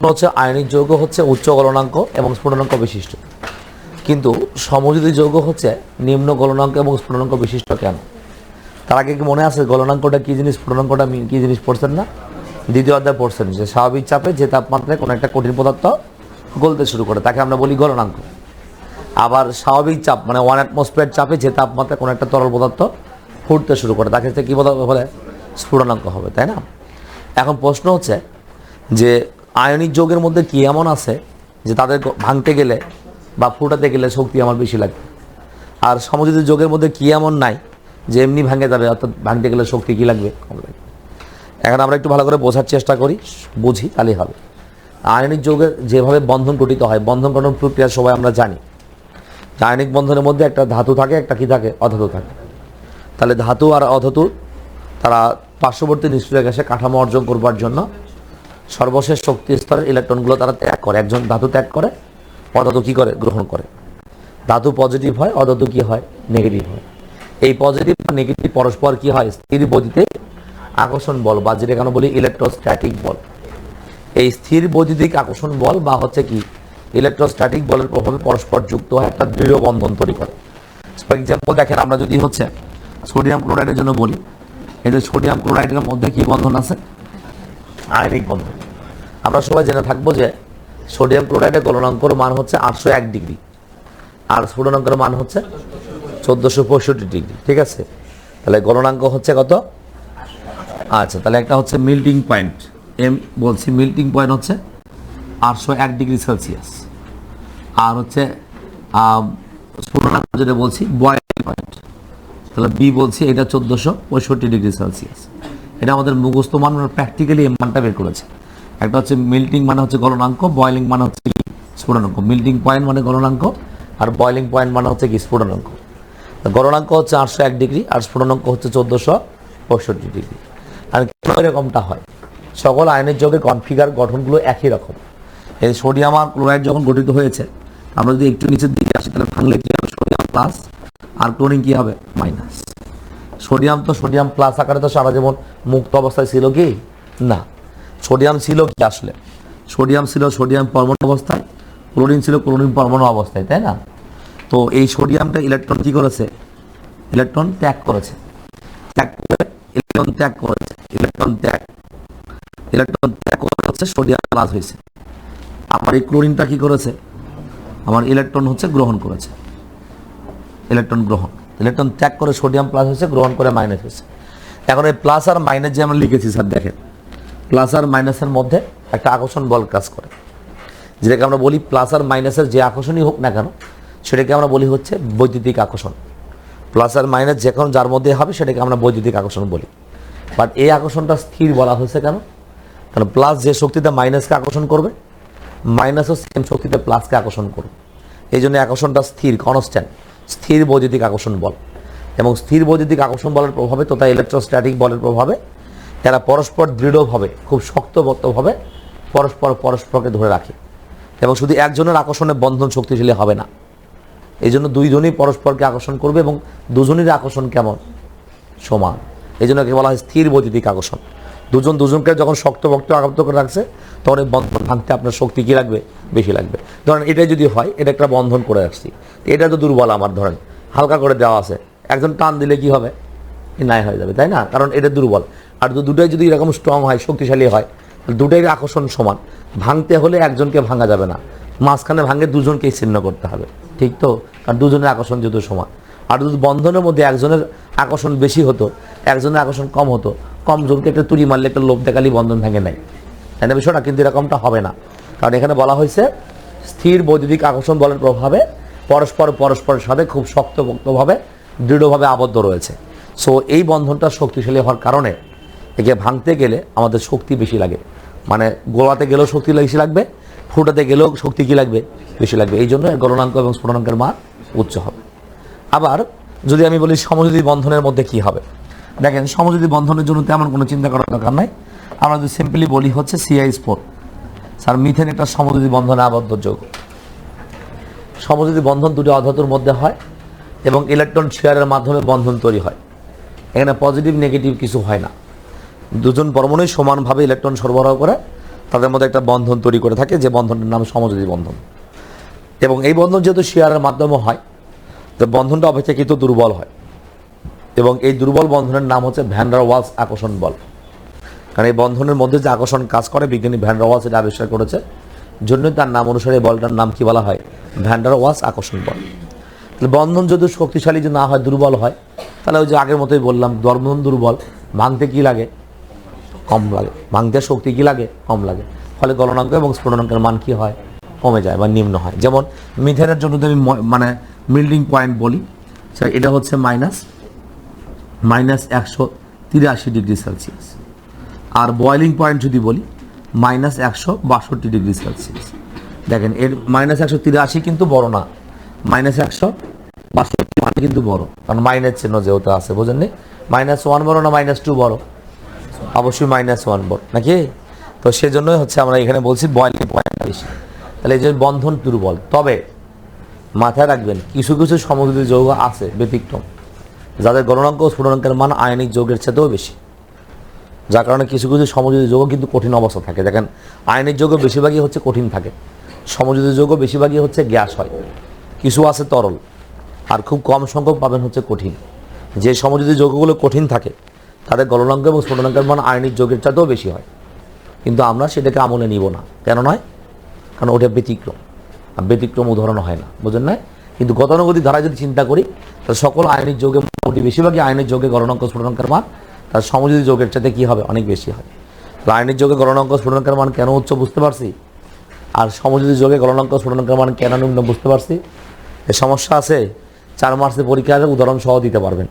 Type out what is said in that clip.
প্রশ্ন হচ্ছে আয়নিক যৌগ হচ্ছে উচ্চ গলনাঙ্ক এবং স্ফুটনাঙ্ক বিশিষ্ট। কিন্তু সমযোজী যৌগ হচ্ছে নিম্ন গলনাঙ্ক এবং স্ফুটনাঙ্ক বিশিষ্ট কেন? তার আগে কি মনে আছে গলনাঙ্কটা কী জিনিস, স্ফুটনাঙ্কটা কী জিনিস পড়ছেন না? দ্বিতীয় অধ্যায় পড়ছেন যে, স্বাভাবিক চাপে যে তাপমাত্রায় কোনো একটা কঠিন পদার্থ গলতে শুরু করে, তাকে আমরা বলি গলনাঙ্ক। আবার স্বাভাবিক চাপ মানে ওয়ান অ্যাটমসফিয়ার চাপে যে তাপমাত্রায় কোনো একটা তরল পদার্থ ফুটতে শুরু করে, তাকে কী বলা বলে, স্ফুটনাঙ্ক হবে, তাই না? এখন প্রশ্ন হচ্ছে যে আয়নিক যৌগের মধ্যে কি এমন আছে যে তাদের ভাঙতে গেলে বা ফুটাতে গেলে শক্তি আমার বেশি লাগবে? আর সমযোজী যোগের মধ্যে কি এমন নাই যে এমনি ভাঙে যাবে, অর্থাৎ ভাঙতে গেলে শক্তি কি লাগবে? কম লাগবে এখন আমরা একটু ভালো করে বোঝার চেষ্টা করি, বুঝি, তাহলেই হবে। আয়নিক যৌগের যেভাবে বন্ধন গঠিত হয়, বন্ধন গঠন প্রক্রিয়া সবাই আমরা জানি। আয়নিক বন্ধনের মধ্যে একটা ধাতু থাকে, একটা কি থাকে? অধাতু থাকে। তাহলে ধাতু আর অধাতু তারা পার্শ্ববর্তী নিষ্ক্রিয় গ্যাসে কাঠামো অর্জন করবার জন্য সর্বশেষ শক্তি স্তরের ইলেকট্রনগুলো তারা ত্যাগ করে। একজন ধাতু ত্যাগ করে অধাতু কি করে? গ্রহণ করে। ধাতু পজিটিভ হয় অধাতু কি হয়? নেগেটিভ হয়। এই পজিটিভ বা নেগেটিভ পরস্পর কি হয়? স্থির বৈদ্যুতিক আকর্ষণ বল বা যেটা কেন বলি ইলেকট্রোস্ট্যাটিক বল। এই স্থির বৈদ্যুতিক আকর্ষণ বল বা হচ্ছে কি? ইলেকট্রোস্ট্যাটিক বলের প্রভাবে পরস্পর যুক্ত হয় একটা দৃঢ় বন্ধন তৈরি করে। ফর এক্সাম্পল দেখেন আমরা যদি হচ্ছে সোডিয়াম ক্লোরাইডের জন্য বলি যে সোডিয়াম ক্লোরাইডের মধ্যে কি বন্ধন আছে? আয়নিক বন্ধন আমরা সবাই জেনে থাকব যে সোডিয়াম ক্লোরাইডের গলনাঙ্কর মান হচ্ছে আটশো এক ডিগ্রি। আর স্ফুটনাঙ্কের মান হচ্ছে চোদ্দোশো পঁয়ষট্টি ডিগ্রি, ঠিক আছে? তাহলে গলনাঙ্ক হচ্ছে কত? আচ্ছা তাহলে একটা হচ্ছে মিল্টিং পয়েন্ট এম বলছি মিল্টিং পয়েন্ট হচ্ছে আটশো এক ডিগ্রি সেলসিয়াস। আর হচ্ছে স্ফুটনাঙ্ক যেটা বলছি বয়েলিং পয়েন্ট তাহলে বি বলছি এটা চোদ্দোশো পঁয়ষট্টি ডিগ্রি সেলসিয়াস। এটা আমাদের মুখস্থ মান প্র্যাকটিক্যালি এম মানটা বের করেছে। একটা হচ্ছে মিল্টিং মানে হচ্ছে গলনাঙ্ক বয়েলিং মানে হচ্ছে কি? স্ফুটনাঙ্ক। মিল্টিং পয়েন্ট মানে গলনাঙ্ক আর বয়লিং পয়েন্ট মানে হচ্ছে কি? স্ফুটনাঙ্ক। গলনাঙ্ক হচ্ছে আটশো এক ডিগ্রি আর স্ফুটনাঙ্ক হচ্ছে চোদ্দোশো পঁয়ষট্টি ডিগ্রি। আর কেন এরকমটা হয়? সকল আয়নের যোগে কনফিগার গঠনগুলো একই রকম। এই সোডিয়াম আর ক্লোরাইড যখন গঠিত হয়েছে, আমরা যদি একটু নিচের দিকে আসি, তাহলে ভাঙলে কি হবে? সোডিয়াম প্লাস আর ক্লোরিন কি হবে? মাইনাস সোডিয়াম তো সোডিয়াম প্লাস আকারে তো সারা যেমন মুক্ত অবস্থায় ছিল কি? না। সোডিয়াম ছিল কি আসলে? সোডিয়াম ছিল সোডিয়াম পরমাণু অবস্থায়, ক্লোরিন ছিল ক্লোরিন পরমাণু অবস্থায়, তাই না? তো এই সোডিয়ামটা ইলেকট্রন কি করেছে? ইলেকট্রন ত্যাগ করেছে। ত্যাগ করে ইলেকট্রন ত্যাগ করেছে। ইলেকট্রন ত্যাগ। ইলেকট্রন ত্যাগ করে হচ্ছে সোডিয়াম প্লাস হয়েছে। আমার এই ক্লোরিনটা কি করেছে? আমার ইলেকট্রন হচ্ছে গ্রহণ করেছে। ইলেকট্রন গ্রহণ। ইলেকট্রন ত্যাগ করে সোডিয়াম প্লাস হয়েছে, গ্রহণ করে মাইনাস হয়েছে। এখন এই প্লাস আর মাইনাস যে আমরা লিখেছি স্যার, দেখেন। প্লাস আর মাইনাসের মধ্যে একটা আকর্ষণ বল কাজ করে। যেটাকে আমরা বলি প্লাস আর মাইনাসের যে আকর্ষণই হোক না কেন, সেটাকে আমরা বলি হচ্ছে বৈদ্যুতিক আকর্ষণ। প্লাস আর মাইনাস যে কোনো যার মধ্যে হবে, সেটাকে আমরা বৈদ্যুতিক আকর্ষণ বলি। বাট এই আকর্ষণটা স্থির বলা হয়েছে কেন? কারণ প্লাস যে শক্তিতে মাইনাসকে আকর্ষণ করবে মাইনাসও সেম শক্তিতে প্লাসকে আকর্ষণ করবে। এই জন্য আকর্ষণটা স্থির কনস্ট্যান্ট স্থির বৈদ্যুতিক আকর্ষণ বল। এবং স্থির বৈদ্যুতিক আকর্ষণ বলের প্রভাবে তথা ইলেকট্রোস্ট্যাটিক বলের প্রভাবে তারা পরস্পর দৃঢ়ভাবে, খুব শক্তবদ্ধভাবে পরস্পর পরস্পরকে ধরে রাখে। এবং শুধু একজনের আকর্ষণে বন্ধন শক্তিশালী হবে না। এই জন্য দুইজনই পরস্পরকে আকর্ষণ করবে এবং দুজনেরই আকর্ষণ কেমন? সমান। এই জন্য বলা হয় স্থির বৈদ্যুতিক আকর্ষণ। দুজন দুজনকে যখন শক্ত ভক্ত আঘাত করে রাখছে, তখন এই বন্ধন ভাঙতে আপনার শক্তি কী লাগবে? বেশি লাগবে। ধরেন এটাই যদি হয়, এটা একটা বন্ধন করে রাখছি। এটা তো দুর্বল আমার, ধরেন। হালকা করে দেওয়া আছে। একজন টান দিলে কি হবে? নাই হয়ে যাবে, তাই না? কারণ এটা দুর্বল। আর দুটোই যদি এরকম স্ট্রং হয়, শক্তিশালী হয় দুটোই আকর্ষণ সমান। ভাঙতে হলে একজনকে ভাঙা যাবে না। মাঝখানে ভাঙে দুজনকেই ছিন্ন করতে হবে। ঠিক তো? কারণ দুজনের আকর্ষণ যেহেতু সমান। আর যদি বন্ধনের মধ্যে একজনের আকর্ষণ বেশি হতো, একজনের আকর্ষণ কম হতো কম জনকে একটা তুড়ি মারলে একটা লোভ দেখালি বন্ধন ভেঙে নেয়। তাই না বিষয়টা? কিন্তু এরকমটা হবে না। কারণ এখানে বলা হয়েছে, স্থির বৈদ্যুতিক আকর্ষণ বলের প্রভাবে পরস্পর পরস্পরের সাথে খুব শক্তপোক্তভাবে দৃঢ়ভাবে আবদ্ধ রয়েছে। সো এই বন্ধনটা শক্তিশালী হওয়ার কারণে একে ভাঙতে গেলে আমাদের শক্তি বেশি লাগে। মানে গোলাতে গেলেও শক্তি বেশি লাগবে, ফুটাতে গেলেও শক্তি কি লাগবে? বেশি লাগবে। এই জন্য এর গলনাঙ্ক এবং স্ফুটনাঙ্কের মান উচ্চ হবে। আবার যদি আমি বলি সমযোজী বন্ধনের মধ্যে কি হবে? দেখেন, সমযোজী বন্ধনের জন্য তেমন কোনো চিন্তা করার দরকার নাই। আমরা যদি সিম্পলি বলি হচ্ছে সিআই স্পোর স্যার মিথেন একটা সমযোজী বন্ধনে আবদ্ধ যৌগ। সমযোজী বন্ধন দুটি অধাতুর মধ্যে হয় এবং ইলেকট্রন শেয়ারের মাধ্যমে বন্ধন তৈরি হয়। এখানে পজিটিভ নেগেটিভ কিছু হয় না। দুজন পরমাণুই সমানভাবে ইলেকট্রন সরবরাহ করে, তাদের মধ্যে একটা বন্ধন তৈরি করে থাকে, যে বন্ধনটার নাম সমযোজী বন্ধন। এবং এই বন্ধন যেহেতু শেয়ারের মাধ্যমে হয়, তো বন্ধনটা অপেক্ষাকৃত দুর্বল হয়। এবং এই দুর্বল বন্ধনের নাম হচ্ছে ভ্যান্ডার ওয়ালস আকর্ষণ বল। কারণ এই বন্ধনের মধ্যে যে আকর্ষণ কাজ করে, বিজ্ঞানী ভ্যান্ডার ওয়ালস এটা আবিষ্কার করেছে। জন্যই তার নাম অনুসারে এই বলটার নাম কি বলা হয়? ভ্যান্ডার ওয়ালস আকর্ষণ বল। তাহলে বন্ধন যদি শক্তিশালী যদি না হয়, দুর্বল হয়, তাহলে ওই যে আগের মতোই বললাম, বন্ধন দুর্বল, ভাঙতে কি লাগে? কম লাগে। ভাঙতে শক্তি কি লাগে? কম লাগে। ফলে গলনাঙ্ক এবং স্ফুটনাঙ্কের মান কি হয়? কমে যায় বা নিম্ন হয়। যেমন মিথেনের জন্য যদি আমি মানে মিল্ডিং পয়েন্ট বলি এটা হচ্ছে মাইনাস মাইনাস একশো তিরাশি ডিগ্রি সেলসিয়াস। আর বয়লিং পয়েন্ট যদি বলি, মাইনাস একশো বাষট্টি ডিগ্রি সেলসিয়াস। দেখেন, এর মাইনাস একশো তিরাশি কিন্তু বড় না। মাইনাস একশো বাষট্টি মানে কিন্তু বড়। কারণ মাইনাস চিহ্ন যেহেতু আছে বোঝেননি মাইনাস ওয়ান বড় না মাইনাস টু বড়? অবশ্যই মাইনাস ওয়ান বড়, নাকি? তো সেজন্যই হচ্ছে আমরা এখানে বলছি বয়লিং পয়েন্টটা বেশি। তাহলে এই যে বন্ধন দুর্বল। তবে মাথায় রাখবেন, কিছু কিছু সমযোজী যৌগ আছে ব্যতিক্রম। যাদের গণনাঙ্ক ও স্ফুটনাঙ্কের মান আয়নিক যৌগের চেয়েও বেশি। যার কারণে কিছু কিছু সমযোজী যৌগ কিন্তু কঠিন অবস্থা থাকে। দেখেন, আয়নিক যৌগ বেশিরভাগই হচ্ছে কঠিন থাকে। সমযোজী যৌগ বেশিরভাগই হচ্ছে গ্যাস হয়। কিছু আছে তরল, আর খুব কম সংখ্যক পাবেন হচ্ছে কঠিন। যে সমযোজী যৌগগুলো কঠিন থাকে, তাদের গলনাঙ্ক এবং স্ফুটনাঙ্কের মান আয়নিক যৌগের চাইতেও বেশি হয়। কিন্তু আমরা সেটাকে আমলে নিব না। কেন নয়? কারণ ওটা ব্যতিক্রম। ব্যতিক্রম উদাহরণ হয় না। বুঝলেন না কিন্তু গতানুগতিক ধারা যদি চিন্তা করি, তাহলে সকল আইনের যোগে মোটামুটি বেশিরভাগই আইনের যোগে গণনাঙ্ক স্ফুটনাঙ্কের মান, তার সমযোজী যোগের চাইতে কী হবে? অনেক বেশি হয়। তাহলে আয়নিক যোগে গণনাঙ্ক স্ফুটনাঙ্কের মান কেন উচ্চ বুঝতে পারছি? আর সমযোজী যোগে গণনাঙ্ক স্ফুটনাঙ্কের মান কেন নিম্ন বুঝতে পারছি? এ সমস্যা আছে, চার মার্চে পরীক্ষার উদাহরণ সহ দিতে পারবেন।